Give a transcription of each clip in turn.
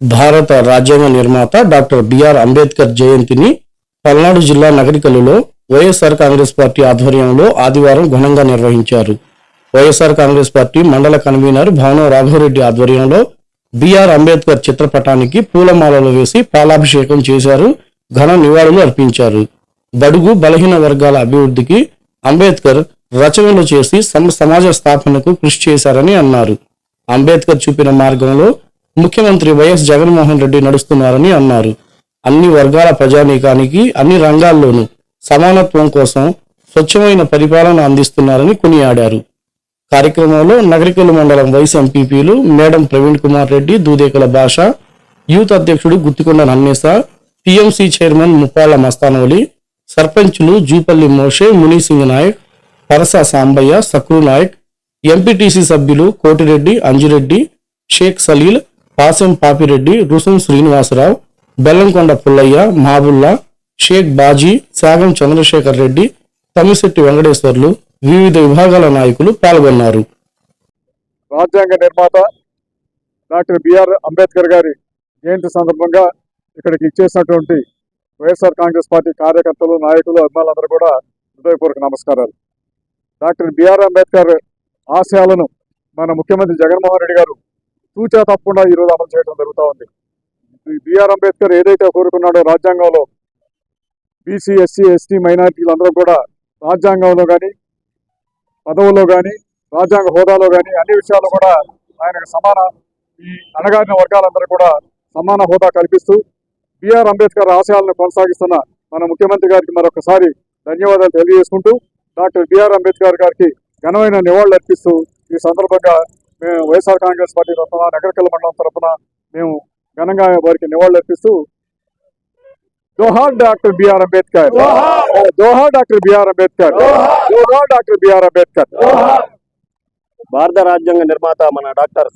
భారత రాజ్యాంగ నిర్మాత డాక్టర్ బిఆర్ అంబేద్కర్ జయంతిని పల్నాడు జిల్లా నగరికలులో వైఎస్ఆర్ కాంగ్రెస్ పార్టీ ఆధ్వర్యంలో ఆదివారం ఘనంగా నిర్వహించారు. వైఎస్ఆర్ కాంగ్రెస్ పార్టీ మండల కన్వీనర్ భవనం రాఘవరెడ్డి ఆధ్వర్యంలో బిఆర్ అంబేద్కర్ చిత్రపటానికి పూలమాలలు వేసి పాలాభిషేకం చేశారు ఘన నివాళులు అర్పించారు. బడుగు బలహీన వర్గాల అభివృద్ధికి అంబేద్కర్ రచనలు చేసి సమాజ స్థాపనకు కృషి చేశారని అన్నారు. అంబేద్కర్ చూపిన మార్గంలో ముఖ్యమంత్రి వైఎస్ జగన్మోహన్ రెడ్డి నడుస్తున్నారని అన్నారు. అన్ని వర్గాల ప్రజానీకానికి అన్ని రంగాల్లోనూ సమానత్వం కోసం స్వచ్ఛమైన పరిపాలన అందిస్తున్నారని కొనియాడారు. కార్యక్రమంలో నగరికల మండలం వైస్ ఎంపీపీలు మేడం ప్రవీణ్ కుమార్ రెడ్డి దూదేకల భాష యూత్ అధ్యక్షుడు గుత్తికొండ నన్నేస టీఎంసీ చైర్మన్ ముప్పాల మస్తానవలి సర్పంచులు జూపల్లి మోషే మునీసింగ్ నాయక్ పరస సాంబయ్య సక్రు నాయక్ ఎంపీటీసీ సభ్యులు కోటిరెడ్డి అంజిరెడ్డి షేక్ సలీల్ పాసెం పాపిరెడ్డి రుసం శ్రీనివాసరావు బెల్లంకొండ పుల్లయ్య మహాబుల్లా షేక్ బాజీ సాగం చంద్రశేఖర్ రెడ్డి తమిశెట్టి వెంకటేశ్వర్లు వివిధ విభాగాల నాయకులు పాల్గొన్నారు. రాజ్యాంగ నిర్మాత డాక్టర్ బిఆర్ అంబేద్కర్ గారి జయంతి సందర్భంగా ఇక్కడికి ఇచ్చేసినటువంటి వైఎస్ఆర్ కాంగ్రెస్ పార్టీ కార్యకర్తలు నాయకులు అభిమానులందరూ కూడా హృదయపూర్వక నమస్కారాలు. డాక్టర్ బిఆర్ అంబేద్కర్ ఆశయాలను మన ముఖ్యమంత్రి జగన్మోహన్ రెడ్డి గారు తూచా తప్పకుండా ఈరోజు అమలు చేయడం జరుగుతూ ఉంది. బిఆర్ అంబేద్కర్ ఏదైతే కోరుకున్నాడో రాజ్యాంగంలో బీసీ ఎస్సీ ఎస్టీ మైనారిటీలందరూ కూడా రాజ్యాంగంలో కానీ పదవుల్లో కానీ రాజ్యాంగ హోదాలో కానీ అన్ని విషయాల్లో కూడా ఆయనకు సమాన ఈ అణగారిన వర్గాలందరూ కూడా సమాన హోదా కల్పిస్తూ బిఆర్ అంబేద్కర్ ఆశయాలను కొనసాగిస్తున్న మన ముఖ్యమంత్రి గారికి మరొకసారి ధన్యవాదాలు తెలియజేసుకుంటూ డాక్టర్ బిఆర్ అంబేద్కర్ గారికి ఘనమైన నివాళులు అర్పిస్తూ ఈ సందర్భంగా మేము వైఎస్ఆర్ కాంగ్రెస్ పార్టీ తరఫున నగరకల్ల మండలం తరఫున మేము ఘనంగా వారికి నివాళులు అర్పిస్తూ జోహార్ డాక్టర్ బిఆర్ అంబేద్కర్. జోహార్ డాక్టర్ బిఆర్ అంబేద్కర్. జోహార్ డాక్టర్ బిఆర్ అంబేద్కర్. భారత రాజ్యాంగ నిర్మాత మన డాక్టర్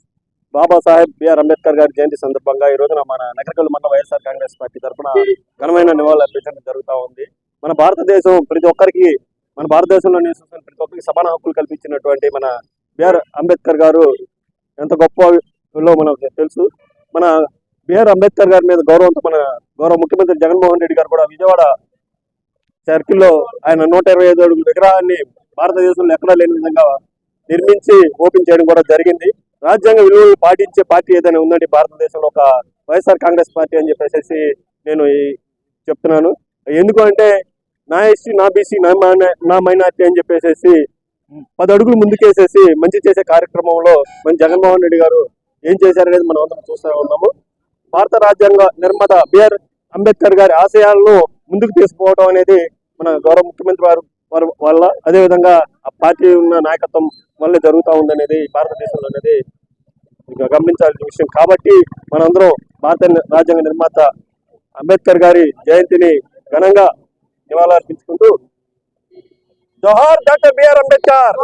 బాబాసాహెబ్ బిఆర్ అంబేద్కర్ గారి జయంతి సందర్భంగా ఈ రోజున మన నగరకల్లు మండల వైఎస్ఆర్ కాంగ్రెస్ పార్టీ తరఫున ఘనమైన నివాళులు అర్పించడం జరుగుతూ ఉంది. మన భారతదేశం ప్రతి ఒక్కరికి మన భారతదేశంలో నివసిస్తున్న ప్రతి ఒక్కరికి సమాన హక్కులు కల్పించినటువంటి మన బిఆర్ అంబేద్కర్ గారు ఎంత గొప్పలో మనకు తెలుసు. మన బిఆర్ అంబేద్కర్ గారి మీద గౌరవంతో మన గౌరవ ముఖ్యమంత్రి జగన్మోహన్ రెడ్డి గారు కూడా విజయవాడ సర్కిల్లో ఆయన నూట ఇరవై ఐదు అడుగుల విగ్రహాన్ని భారతదేశంలో ఎక్కడా లేని విధంగా నిర్మించి ఓపెన్ చేయడం కూడా జరిగింది. రాజ్యాంగ విలువలు పాటించే పార్టీ ఏదైనా ఉందండి భారతదేశంలో ఒక వైఎస్ఆర్ కాంగ్రెస్ పార్టీ అని చెప్పేసి నేను చెప్తున్నాను. ఎందుకు అంటే నా ఎస్టీ నా బీసీ నా నా మైనార్టీ అని చెప్పేసి పది అడుగులు ముందుకేసేసి మంచి చేసే కార్యక్రమంలో మన జగన్మోహన్ రెడ్డి గారు ఏం చేశారనేది మనం అందరం చూస్తూ ఉన్నాము. భారత రాజ్యాంగ నిర్మాత బిఆర్ అంబేద్కర్ గారి ఆశయాలను ముందుకు తీసుకుపోవడం అనేది మన గౌరవ ముఖ్యమంత్రి వారు వారి వల్ల అదేవిధంగా ఆ పార్టీ ఉన్న నాయకత్వం వల్ల జరుగుతూ ఉందనేది భారతదేశంలో అనేది గమనించాల్సిన విషయం. కాబట్టి మనందరం భారత రాజ్యాంగ నిర్మాత అంబేద్కర్ గారి జయంతిని ఘనంగా నివాళులు అర్పించుకుంటూ జోహార్ డాక్టర్ బిఆర్ అంబేద్కర్.